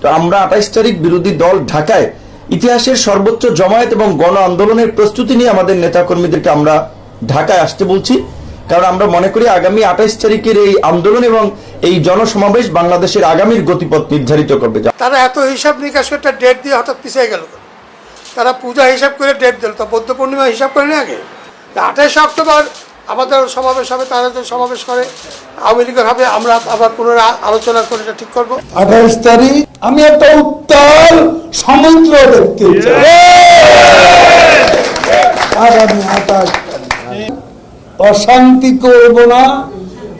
তো আমরা আঠাইশ তারিখ বিরোধী দল ঢাকায় ইতিহাসের সর্বোচ্চ জমায়েত এবং গণ আন্দোলনের প্রস্তুতি নিয়ে আমাদের নেতাকর্মীদেরকে আমরা ঢাকায় আসতে বলছি। কারণ আমরা মনে করি আগামী আঠাইশ তারিখের এই আন্দোলন এবং এই জনসমাবেশ বাংলাদেশের আগামীর গতিপথ নির্ধারিত করবে। তারা এত হিসাব নিকাশ একটা ডেট দিয়ে হঠাৎ পিছিয়ে গেল তারা পূজা হিসাব করে ডেট দিল, তো বৌদ্ধ পূর্ণিমা হিসাব করে নেই আগে? আঠাইশে অক্টোবর আমাদের সমাবেশ হবে তারা যে সমাবেশ করে। আওয়ামী লীগের হবে আমরা আবার পুনরায় আলোচনা করে এটা ঠিক করব। আঠাইশ তারিখ আমি একটা উত্তাল সমুদ্র দেখতে চাই। আর আমি আঠাশ অশান্তি করব না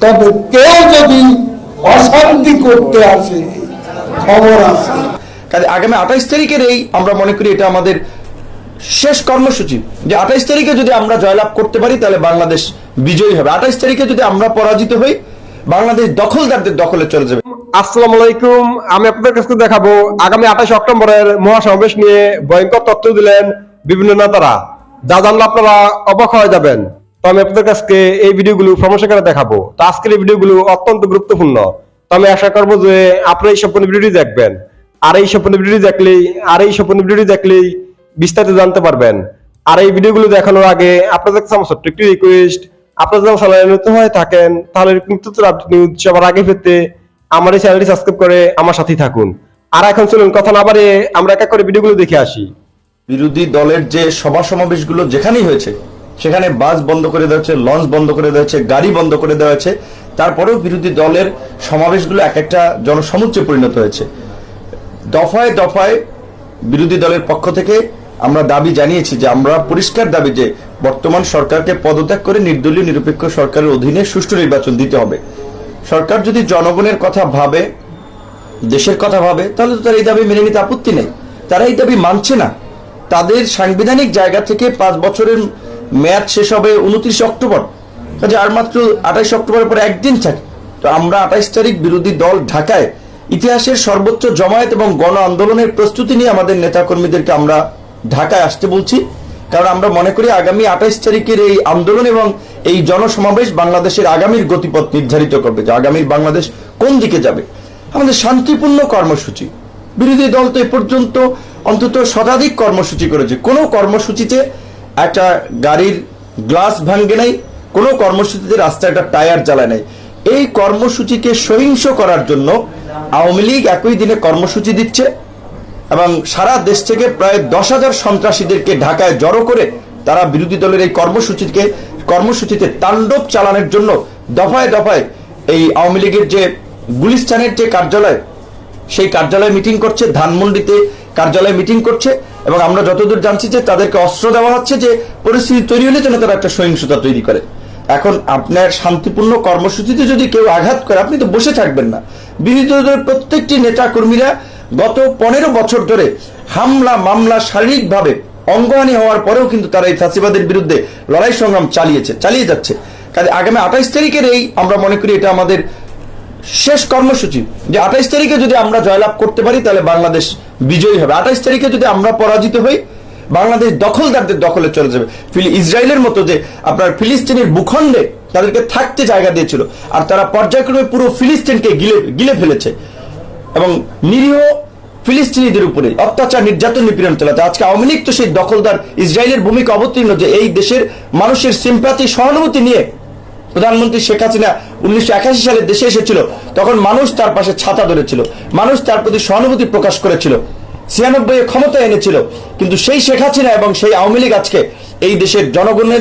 তবে কেউ যদি অশান্তি করতে আসে খবর আছে। কাজে আগামী আঠাইশ তারিখের এই আমরা মনে করি এটা আমাদের শেষ কর্মসূচি। যে আঠাইশ তারিখে যদি আমরা জয়লাভ করতে পারি, তাহলে বাংলাদেশ বিজয়ী হবে। আঠাইশ তারিখে যদি আমরা পরাজিত হই, বাংলাদেশ দখলদারদের দখলে চলে যাবে। আলাইকুম। আমি আপনাদের কাছে দেখাবো, আগামী আঠাশ অক্টোবরের মহাসমাবেশ নিয়ে ভয়ঙ্কর তথ্য দিলেন বিভিন্ন নেতারা। যা জানলে আপনারা অবাক হয়ে যাবেন। তো আমি আপনাদের কাছে এই ভিডিওগুলো প্রমোশন করে দেখাবো। তো আজকের এই ভিডিওগুলো অত্যন্ত গুরুত্বপূর্ণ। তো আমি আশা করব যে আপনারা এই সম্পূর্ণ ভিডিওটি দেখবেন। আর এই সম্পূর্ণ ভিডিওটি দেখলেই আর এই সম্পূর্ণ ভিডিওটি দেখলেই বিস্তারিত জানতে পারবেন। আর এই ভিডিওগুলো দেখানোর আগে আপনাদের কাছে আমার ছোট্ট একটি রিকোয়েস্ট আপনারা যখন চ্যানেলে নতুন হয়ে থাকেন, তাহলে নতুন আপডেট নিউজ সবার আগে পেতে আমার এই চ্যানেলটি সাবস্ক্রাইব করে আমার সাথেই থাকুন। আর এখন চলুন, কথা না বাড়িয়ে আমরা এক এক করে ভিডিওগুলো দেখে আসি। বিরোধী দলের যে সভা সমাবেশগুলো যেখানেই হয়েছে, সেখানে বাস বন্ধ করে দেওয়া হয়েছে, লঞ্চ বন্ধ করে দেওয়া হয়েছে, গাড়ি বন্ধ করে দেওয়া হয়েছে, তারপরেও বিরোধী দলের সমাবেশগুলো এক একটা জনসমুচ্চে পরিণত হয়েছে। দফায় দফায় বিরোধী দলের পক্ষ থেকে আমরা দাবি জানিয়েছি যে আমরা পরিষ্কার দাবি যে বর্তমান সরকারকে পদত্যাগ করে নির্দলীয় নিরপেক্ষ সরকারের অধীনে সুষ্ঠু নির্বাচন দিতে হবে। সরকার যদি জনগণের কথা ভাবে, দেশের কথা ভাবে, তাহলে তো তার এই দাবি মেনে নিতে আপত্তি নেই। তারা এই দাবি মানছে না। তাদের সাংবিধানিক জায়গা থেকে পাঁচ বছরের মেয়াদ শেষ হবে উনত্রিশে অক্টোবর। কাজে আর মাত্র আঠাইশ অক্টোবরের পরে একদিন থাকে। তো আমরা আঠাইশ তারিখ বিরোধী দল ঢাকায় ইতিহাসের সর্বোচ্চ জমায়েত এবং গণ আন্দোলনের প্রস্তুতি নিয়ে আমাদের নেতাকর্মীদেরকে আমরা ঢাকায় আসতে বলছি। কারণ আমরা মনে করি আগামী আঠাইশ তারিখের এই আন্দোলন এবং এই জনসমাবেশ বাংলাদেশের আগামীর গতিপথ নির্ধারিত করবে যে আগামীর বাংলাদেশ কোন দিকে যাবে। আমাদের শান্তিপূর্ণ কর্মসূচি। বিরোধী দল তো এ পর্যন্ত অন্তত শতাধিক কর্মসূচি করেছে। কোনো কর্মসূচিতে একটা গাড়ির গ্লাস ভাঙ্গে নাই, কোনো কর্মসূচিতে রাস্তায় একটা টায়ার জ্বালায় নাই। এই কর্মসূচিকে সহিংস করার জন্য আওয়ামী লীগ একই দিনে কর্মসূচি দিচ্ছে। এবং সারা দেশ থেকে প্রায় দশ হাজার সন্ত্রাসীদেরকে ঢাকায় জড়ো করে তারা বিরোধী দলের এই কর্মসূচিকে, কর্মসূচিতে তাণ্ডব চালানোর জন্য দফায় দফায় এই আওয়ামী লীগের যে গুলিস্তানের যে কার্যালয়, সেই কার্যালয়ে মিটিং করছে, ধানমন্ডিতে কার্যালয়ে মিটিং করছে এবং আমরা যতদূর জানছি যে তাদেরকে অস্ত্র দেওয়া হচ্ছে যে পরিস্থিতি তৈরি হলে যেন তারা একটা সহিংসতা তৈরি করে। এখন আপনার শান্তিপূর্ণ কর্মসূচিতে যদি কেউ আঘাত করে, আপনি তো বসে থাকবেন না। বিরোধী দলের প্রত্যেকটি নেতা কর্মীরা গত পনেরো বছর ধরে হামলা, মামলা শারীরিকভাবে অঙ্গহানি হওয়ার পরেও কিন্তু তারা এই ফাঁসিবাদের বিরুদ্ধে লড়াই সংগ্রাম চালিয়েছে, চালিয়ে যাচ্ছে। কাজে আগামী আঠাইশ তারিখের এই, আমরা মনে করি এটা আমাদের শেষ কর্মসূচি। যে আঠাইশ তারিখে যদি আমরা জয়লাভ করতে পারি, তাহলে বাংলাদেশ বিজয়ী হবে। আঠাইশ তারিখে যদি আমরা পরাজিত হই, বাংলাদেশ দখলদারদের দখলে চলে যাবে। ইসরায়েলের মতো যে আপনার ফিলিস্তিনের ভূখণ্ডে তাদেরকে থাকতে জায়গা দিয়েছিল, আর তারা পর্যায়ক্রমে পুরো ফিলিস্তিনকে গিলে গিলে ফেলেছে। এবং নিরীহ ফিলিস্তিনিদের উপরে অত্যাচার, নির্যাতন, নিপীড়ন চালাতে। আজকে আওয়ামী লীগ তো সেই দখলদার ইসরায়েলের ভূমিকা অবতীর্ণ যে এই দেশের মানুষের সিম্পাতি সহানুভূতি নিয়ে প্রধানমন্ত্রী শেখ হাসিনা উনিশশো একাশি সালে দেশে এসেছিল। তখন মানুষ তার পাশে ছাতা ধরেছিল। মানুষ তার প্রতি সহানুভূতি প্রকাশ করেছিল। ছিয়ানব্বই ক্ষমতা এনেছিল। কিন্তু সেই শেখ হাসিনা এবং সেই আওয়ামী লীগ আজকে এই দেশের জনগণের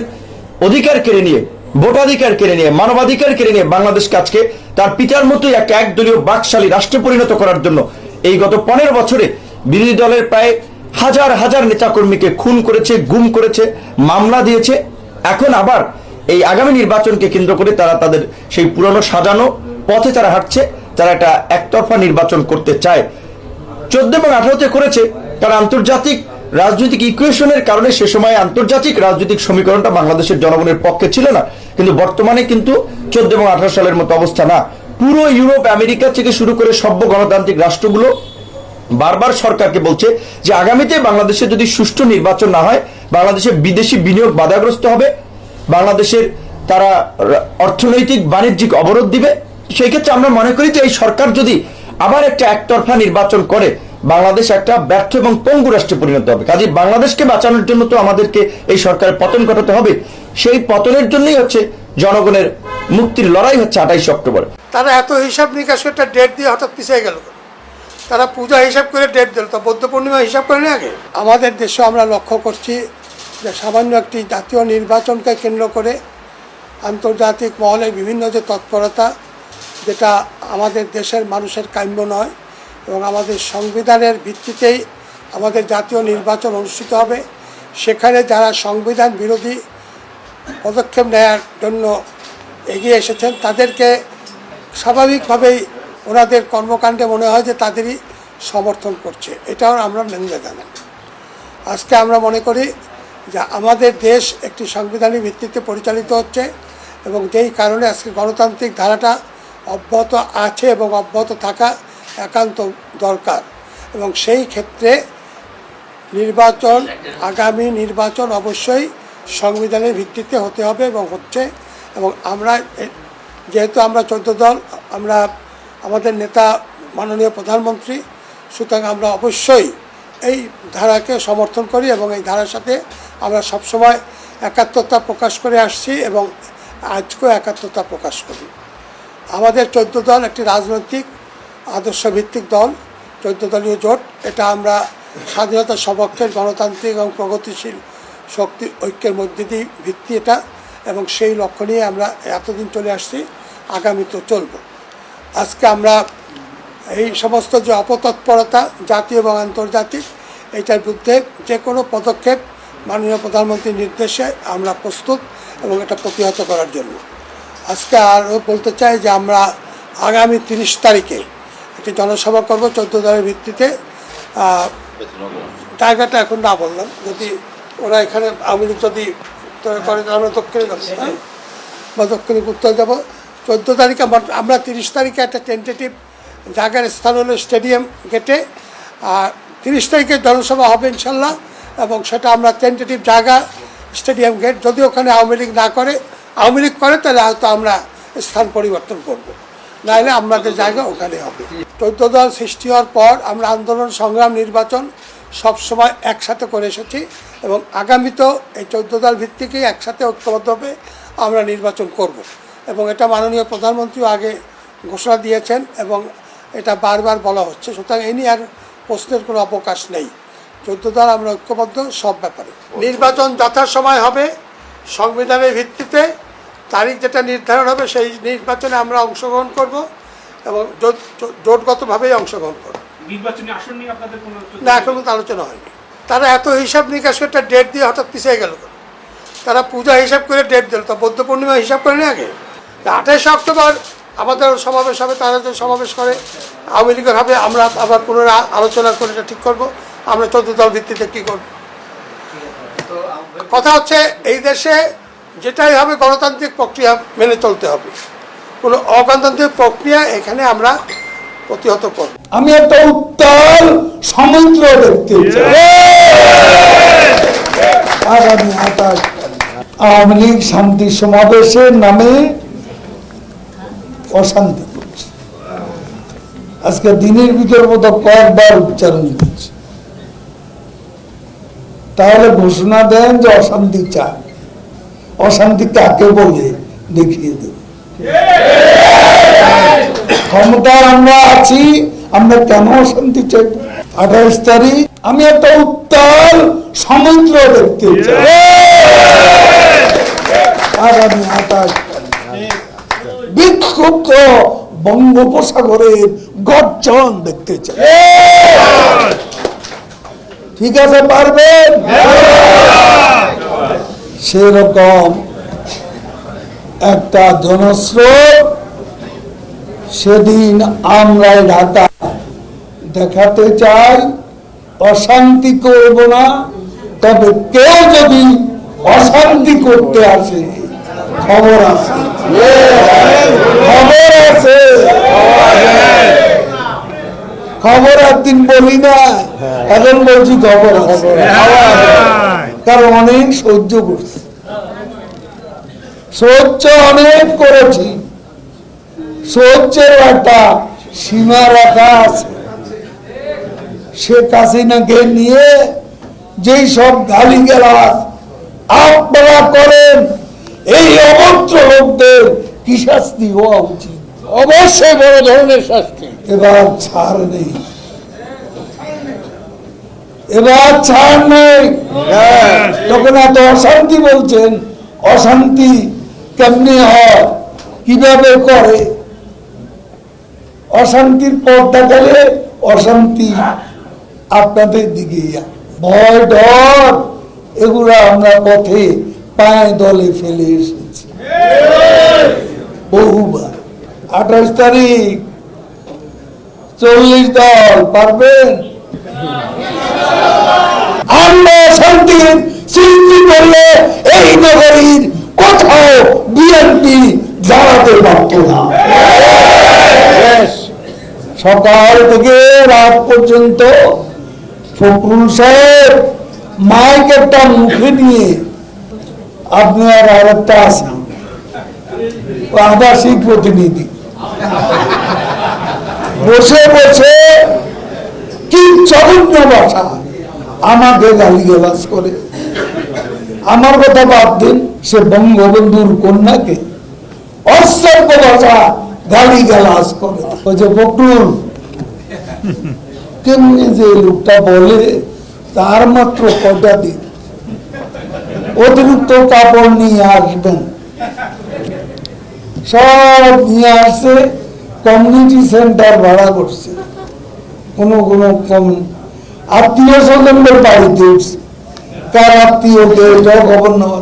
অধিকার কেড়ে নিয়ে ভোটাধিকার কেড়ে নিয়ে, মানবাধিকার কেড়ে নিয়ে বাংলাদেশকে আজকে তার পিতার মতোই এক একদলীয় বাকশালী রাষ্ট্রে পরিণত করার জন্য এই গত পনেরো বছরে বিরোধী দলের প্রায় হাজার হাজার নেতাকর্মীকে খুন করেছে, গুম করেছে, মামলা দিয়েছে। এখন আবার এই আগামী নির্বাচনকে কেন্দ্র করে তারা তাদের সেই পুরনো সাজানো পথে তারা হাঁটছে, তারা একটা একতরফা নির্বাচন করতে চায়। চোদ্দ এবং আঠারোতে করেছে তারা আন্তর্জাতিক রাজনৈতিক ইকুয়েশনের কারণে সে সময় আন্তর্জাতিক রাজনৈতিক সমীকরণটা বাংলাদেশের জনগণের পক্ষে ছিল না। কিন্তু বর্তমানে কিন্তু চোদ্দ এবং আঠারো সালের মতো অবস্থা না। পুরো ইউরোপ, আমেরিকা থেকে শুরু করে সভ্য গণতান্ত্রিক রাষ্ট্রগুলো বারবার সরকারকে বলছে যে আগামীতে বাংলাদেশে যদি সুষ্ঠু নির্বাচন না হয়, বাংলাদেশে বিদেশি বিনিয়োগ বাধাগ্রস্ত হবে। বাংলাদেশের তারা অর্থনৈতিক বাণিজ্যিক অবরোধ দিবে। সেই ক্ষেত্রে আমরা মনে করি যে এই সরকার যদি আবার একটা একতরফা নির্বাচন করে বাংলাদেশ একটা ব্যর্থ এবং পঙ্গু রাষ্ট্রে পরিণত হবে। কাজে বাংলাদেশকে বাঁচানোর জন্য তো আমাদেরকে এই সরকারের পতন ঘটাতে হবে। সেই পতনের জন্যই হচ্ছে জনগণের মুক্তির লড়াই হচ্ছে আঠাইশে অক্টোবর। তারা এত হিসাব নিকাশ একটা ডেট দিয়ে হঠাৎ পিছিয়ে গেল তারা পূজা হিসাব করে ডেট দিল তো বৌদ্ধ পূর্ণিমা হিসাব করে না আগে আমাদের দেশে আমরা লক্ষ্য করছি যে সামান্য একটি জাতীয় নির্বাচনকে কেন্দ্র করে আন্তর্জাতিক মহলের বিভিন্ন যে তৎপরতা যেটা আমাদের দেশের মানুষের কাম্য নয় এবং আমাদের সংবিধানের ভিত্তিতেই আমাদের জাতীয় নির্বাচন অনুষ্ঠিত হবে। সেখানে যারা সংবিধান বিরোধী পদক্ষেপ নেওয়ার জন্য এগিয়ে এসেছেন, তাদেরকে স্বাভাবিকভাবেই ওনাদের কর্মকাণ্ডে মনে হয় যে তাদেরই সমর্থন করছে। এটাও আমরা নিন্দা জানাই। আজকে আমরা মনে করি যে আমাদের দেশ একটি সাংবিধানিক ভিত্তিতে পরিচালিত হচ্ছে এবং যেই কারণে আজকে গণতান্ত্রিক ধারাটা অব্যাহত আছে এবং অব্যাহত থাকা একান্ত দরকার এবং সেই ক্ষেত্রে নির্বাচন, আগামী নির্বাচন অবশ্যই সংবিধানের ভিত্তিতে হতে হবে এবং হচ্ছে এবং আমরা যেহেতু আমরা চোদ্দ দল, আমরা আমাদের নেতা মাননীয় প্রধানমন্ত্রী, সুতরাং আমরা অবশ্যই এই ধারাকে সমর্থন করি এবং এই ধারার সাথে আমরা সবসময় একাত্মতা প্রকাশ করে আসছি এবং আজকেও একাত্মতা প্রকাশ করি। আমাদের চোদ্দ দল একটি রাজনৈতিক আদর্শভিত্তিক দল চোদ্দ দলীয় জোট, এটা আমরা স্বাধীনতা সপক্ষের গণতান্ত্রিক এবং প্রগতিশীল শক্তি ঐক্যের মধ্যে দিয়ে ভিত্তি এটা, এবং সেই লক্ষ্য নিয়ে আমরা এতদিন চলে আসছি আগামীতেও চলব। আজকে আমরা এই সমস্ত যে অপতৎপরতা, জাতীয় এবং আন্তর্জাতিক, এটার বিরুদ্ধে যে কোনো পদক্ষেপ মাননীয় প্রধানমন্ত্রীর নির্দেশে আমরা প্রস্তুত এবং এটা প্রতিহত করার জন্য। আজকে আরও বলতে চাই যে আমরা আগামী তিরিশ তারিখে একটি জনসভা করব চোদ্দ দলের ভিত্তিতে। জায়গাটা এখন না বললাম। যদি ওরা এখানে লীগ যদি করে আমরা দক্ষিণে যাব হ্যাঁ? বা দক্ষিণে উত্তর যাব। চোদ্দ তারিখে আমরা তিরিশ তারিখে একটা টেন্টেটিভ জায়গার স্থান হলো স্টেডিয়াম গেটে। আর তিরিশ তারিখে জনসভা হবে ইনশাল্লাহ, এবং সেটা আমরা টেন্টেটিভ জায়গা, স্টেডিয়াম গেট, যদি ওখানে আওয়ামী লীগ না করে, আওয়ামী লীগ করে, তাহলে হয়তো আমরা স্থান পরিবর্তন করব। নাহলে আমাদের জায়গা ওখানে হবে। চোদ্দ দল সৃষ্টি হওয়ার পর আমরা আন্দোলন, সংগ্রাম, নির্বাচন সবসময় একসাথে করে এসেছি এবং আগামীতেও এই চোদ্দ দল ভিত্তিকেই একসাথে ঐক্যবদ্ধভাবে আমরা নির্বাচন করব। এবং এটা মাননীয় প্রধানমন্ত্রীও আগে ঘোষণা দিয়েছেন এবং এটা বারবার বলা হচ্ছে। সুতরাং এ নিয়ে আর প্রশ্নের কোনো অবকাশ নেই। চোদ্দ দল আমরা ঐক্যবদ্ধ সব ব্যাপারে। নির্বাচন যথাসময় হবে, সংবিধানের ভিত্তিতে তারিখ যেটা নির্ধারণ হবে সেই নির্বাচনে আমরা অংশগ্রহণ করব এবং জোট- জোট- জোটগতভাবেই অংশগ্রহণ করব। নির্বাচনী আসন নিয়ে আপনাদের কোনো না এখন আলোচনা হয়নি। তারা এত হিসাব নিকাশ করে একটা ডেট দিয়ে হঠাৎ পিছিয়ে গেল তারা পূজা হিসাব করে ডেট দিল তা বৌদ্ধ পূর্ণিমা হিসাব করে না আগে আঠাশে অক্টোবর আমাদের সমাবেশ হবে তারা যে সমাবেশ করে আওয়ামী লীগের হবে আমরা আবার পুনরায় আলোচনা করে এটা ঠিক করব। আমরা চোদ্দ দল ভিত্তিতে কী করব? কথা হচ্ছে এই দেশে যেটাই হবে গণতান্ত্রিক প্রক্রিয়া মেনে চলতে হবে। কোনো অগণতান্ত্রিক প্রক্রিয়া এখানে আমরা প্রতিহত করব। আমি একটা উত্তাল সমুদ্র দেখতে চাই। আওয়ামী লীগ শান্তি সমাবেশের নামে অশান্তি করছে। আজকে দিনের ভিতর মতো কয়েকবার উচ্চারণ করছে। তাহলে ঘোষণা দেন যে অশান্তি চায় অশান্তি কাকে বলে দেখিয়ে দেব। ক্ষমতা আমরা আছি, আমরা কেন শান্তি চাই? আঠাইশ তারিখ, আমি একটা উত্তাল সমুদ্র দেখতে চাই। আগামী আঠাশ বিক্ষুব্ধ বঙ্গোপসাগরের গর্জন দেখতে চাই। ঠিক আছে, পারবেন? সেরকম একটা জনস্রোত সেদিন আমরাই ঢাকা দেখাতে চাই, অশান্তি করব না, তবে কেউ যদি অশান্তি করতে আসে, খবর আছে। খবর আছে। খবর একদিন বলি না, এখন বলছি খবর আছে। কারণ অনেক সহ্য করছি। সহ্য অনেক করেছি। সহ্যের একটা সীমা রাখা আছে। শেখ হাসিনাকে নিয়ে যেই সব গালি গেলাস আপনারা করেন এই অভদ্র লোকদের কি শাস্তি হওয়া উচিত? অবশ্যই বড় ধরনের শাস্তি। এবার ছাড় নেই। এবার ছাড় নেই। তখন এত অশান্তি বলছেন অশান্তি কেমনি হয় কীভাবে করে? অশান্তির পথ দেখালে অশান্তি আপনাদের দিকে ভয় ডর এগুলো আমরা পথে পায়ে দলে ফেলে এসেছি। বহুবার। আঠাশ তারিখ চল্লিশ দল পারবেন? আমরা শান্তির সৃষ্টি করলে এই নগরীর কোথাও বিএনপি দাঁড়াতে পারত না। সকাল থেকে রাত পর্যন্ত ফখরুল সাহেব মাইক একটা মুখে নিয়ে আপনি আর আরেকটা আছেন আবাসিক প্রতিনিধি। বসে বসে আমার কথা বাদ দিন, সে বঙ্গবন্ধুর কন্যাকে ভাষা গালি করে। ওই যে বকরুল। কেমনি যে লোকটা বলে, তার মাত্র কয়টা দিন? অতিরিক্ত কাপড় নিয়ে আসবেন। সব নিয়ে আসছে কমিউনিটি সেন্টার ভাড়া করছে। কোন, কোনো কম আত্মীয় স্বজনদের বাড়িতে কার আত্মীয়কে এটাও খবর নেওয়া।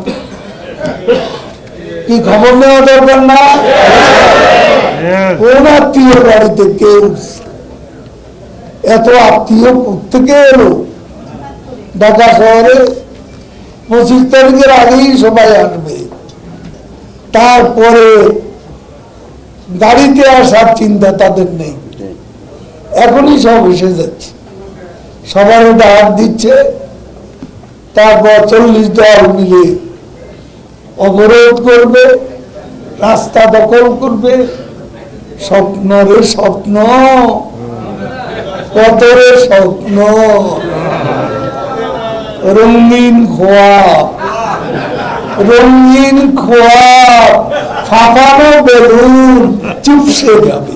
কি খবর নেওয়া দরকার না? কোন আত্মীয় বাড়িতে কে এত আত্মীয় থেকে এলো? ঢাকা শহরে পঁচিশ তারিখের আগেই সবাই আসবে। তারপরে গাড়িতে আসার চিন্তা তাদের নেই। এখনই সব এসে যাচ্ছে। সবার ডাক দিচ্ছে। তারপর চল্লিশ দল মিলে অবরোধ করবে, রাস্তা দখল করবে। স্বপ্ন রে স্বপ্ন কত রে স্বপ্ন, রঙিন খোয়া রঙিন খোয়া, ফাঁপানো বেলুন চুপসে যাবে।